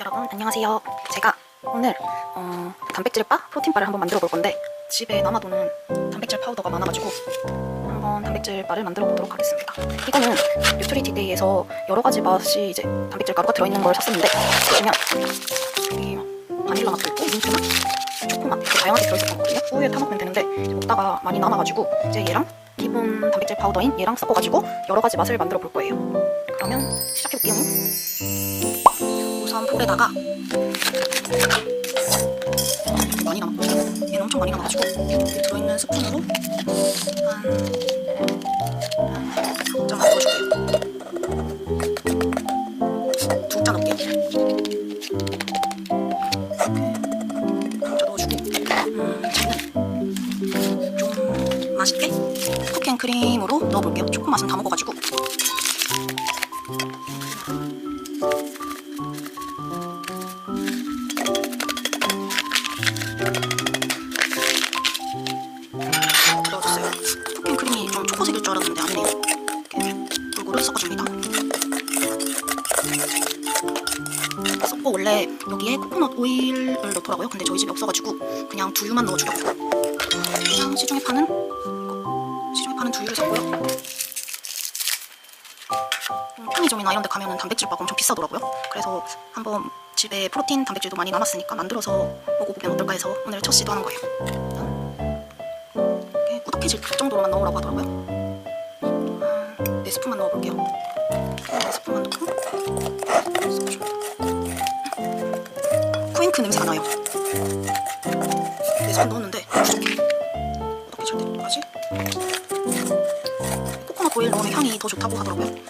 여러분 안녕하세요. 제가 오늘 어, 단백질 바, 프로틴 바를 한번 만들어 볼 건데 집에 남아도는 단백질 파우더가 많아가지고 한번 단백질 바를 만들어 보도록 하겠습니다. 이거는 뉴트리티 데이에서 여러 가지 맛이 이제 단백질 가루가 들어있는 걸 샀었는데 보시면 여기 막 바닐라 맛도 있고 민트 맛, 초코 맛 이렇게 다양하게 들어있었던 거거든요. 우유에 타 먹으면 되는데 먹다가 많이 남아가지고 이제 얘랑 기본 단백질 파우더인 얘랑 섞어가지고 여러 가지 맛을 만들어 볼 거예요. 그러면 시작해 볼게요. 우선 볼에다가 많이 남았거든요. 얘는 엄청 많이 남아가지고 들어있는 스푼으로 한 잔만 넣어줄게요. 두잔 넣을게요. 이렇게 한잔 넣어주고 음, 저는 좀 맛있게 쿠키앤크림으로 넣어볼게요. 초코 맛은 다 먹어가지고 섞어줍니다. 섞고 원래 여기에 코코넛 오일을 넣더라고요. 근데 저희 집에 없어가지고 그냥 두유만 넣어주려고요. 그냥 시중에 파는 시중에 파는 두유를 샀고요. 음, 편의점이나 이런 데 가면은 단백질바가 엄청 비싸더라고요. 그래서 한번 집에 프로틴 단백질도 많이 남았으니까 만들어서 먹어보면 어떨까 해서 오늘 첫 시도하는 거예요. 이렇게 꾸덕해질 정도로만 넣으라고 하더라고요. 한 4스푼만 넣어볼게요. 4스푼만 넣고. 쿠잉크 냄새가 나요. 4스푼 넣었는데 부족해. 꾸덕해질 때까지. 코코넛 오일 넣으면 향이 더 좋다고 하더라고요.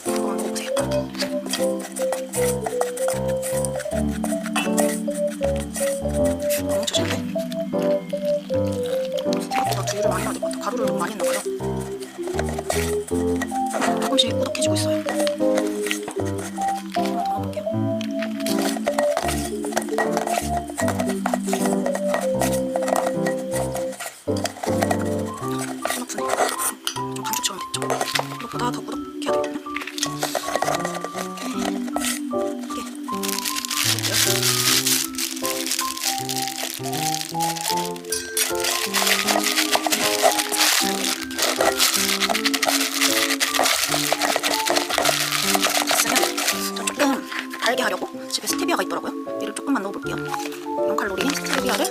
달게 하려고 집에 스테비아가 있더라고요. 얘를 조금만 넣어볼게요. 0칼로리인 스테비아를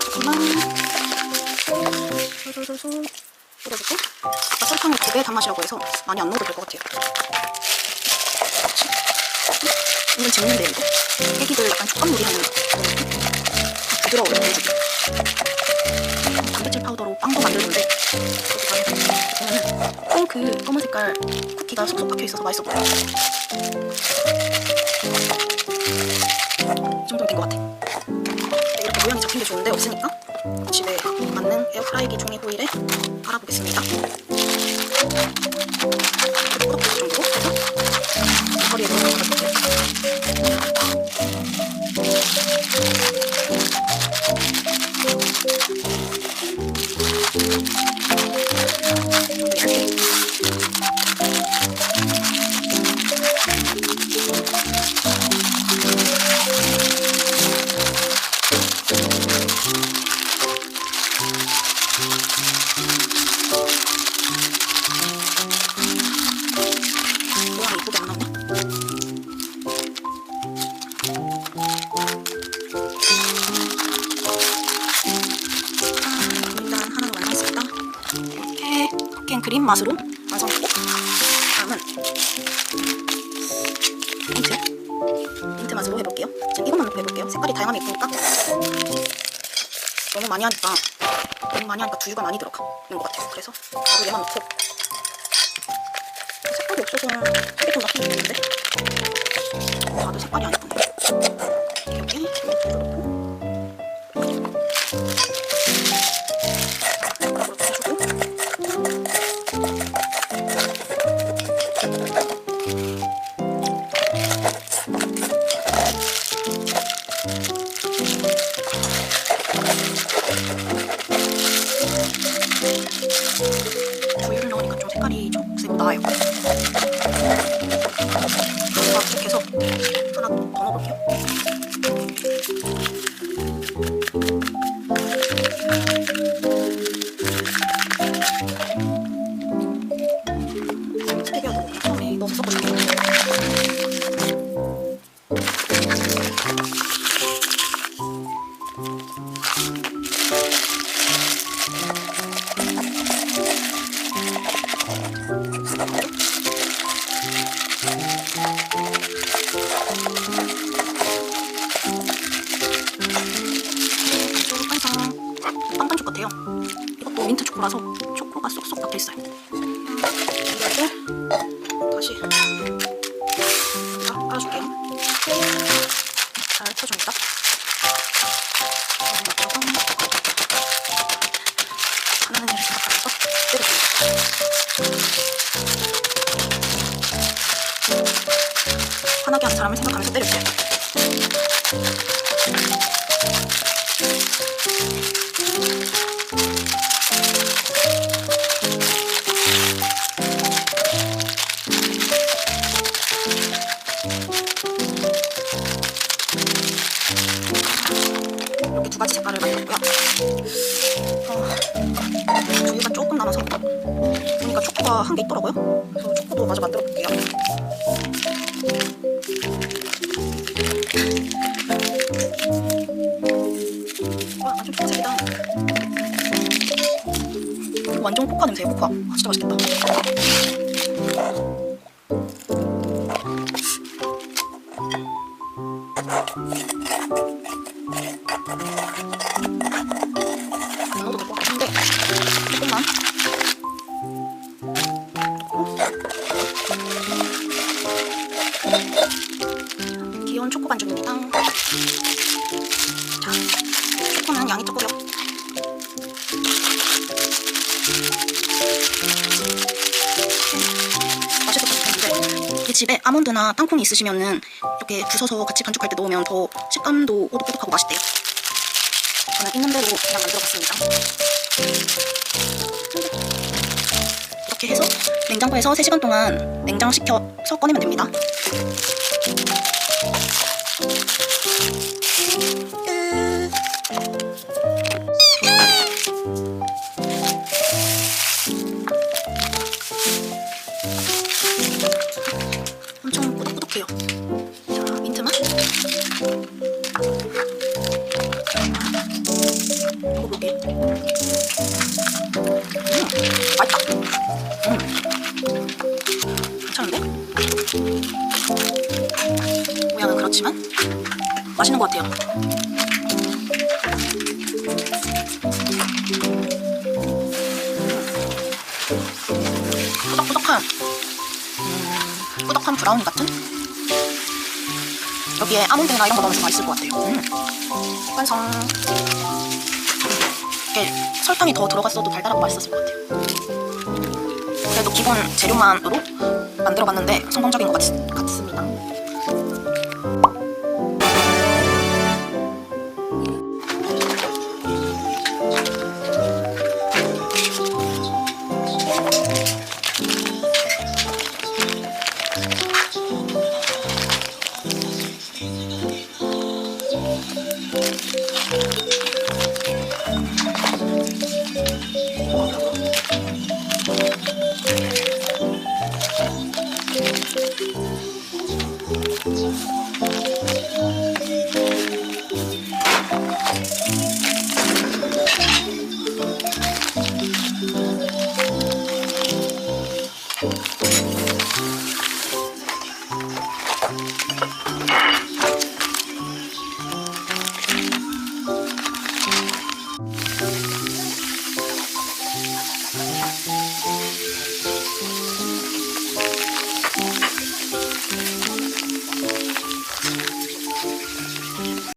조금만 솔솔솔솔 뿌려주고 아까 설탕을 두배 단맛이라고 해서 많이 안 넣어도 될 것 같아요. 이건 재밌는데 이거 애기들 약간 촉감놀이 하는? 부드러워요 단백질 파우더로 빵도 만들던데 핑크 검은 색깔 쿠키가 속속 박혀 있어서 맛있어 보여요. 이 정도면 된 것 같아. 네, 이렇게 모양이 잡힌 게 좋은데 없으니까 집에 맞는 에어프라이기 종이 호일에 갈아보겠습니다. 꾸덕꾸덕 정도로 해서 거리에 넣어 갈아줄게요. 맛으로? 완성했고 다음은 민트. 민트 맛으로 해볼게요. 지금 이것만 넣고 해볼게요. 색깔이 다양하면 예쁘니까. 너무 많이 하니까 너무 많이 하니까 두유가 많이 들어가는 것 같아요. 그래서 얘만 넣고. 색깔이 없어서 색이 좀 낫긴 좋은데. 봐도 색깔이 안 예쁘 이것도 민트 초코라서 초코가 쏙쏙 박혀 있어요. 이렇게 다시 자, 깔아줄게요. 잘 쳐줍니다. 화나게 하는 사람을 생각하면서 때려주세요. 이렇게 두 가지 색깔을 만들었고요. 어, 두유가 조금 남아서 보니까 초코가 한 개 있더라고요. 그래서 초코도 마저 만들어 볼게요. 완전 코카 냄새예요, 코카. 아, 진짜 맛있겠다. 집에 아몬드나 땅콩이 있으시면은 이렇게 부숴서 같이 반죽할 때 넣으면 더 식감도 오독오독하고 맛있대요 저는 있는 대로 그냥 만들어봤습니다. 이렇게 해서 냉장고에서 3시간 동안 냉장시켜서 꺼내면 됩니다. 먹어볼게. 음, 맛있다. 음, 괜찮은데? 모양은 그렇지만 맛있는 것 같아요. 꾸덕꾸덕한, 음, 꾸덕한 브라우니 같은? 여기에 아몬드나 이런 거 넣으면 맛있을 것 같아요. 음, 완성. 이게 설탕이 더 들어갔어도 달달하고 맛있었을 것 같아요. 그래도 기본 재료만으로 만들어봤는데 성공적인 것 같, 같습니다.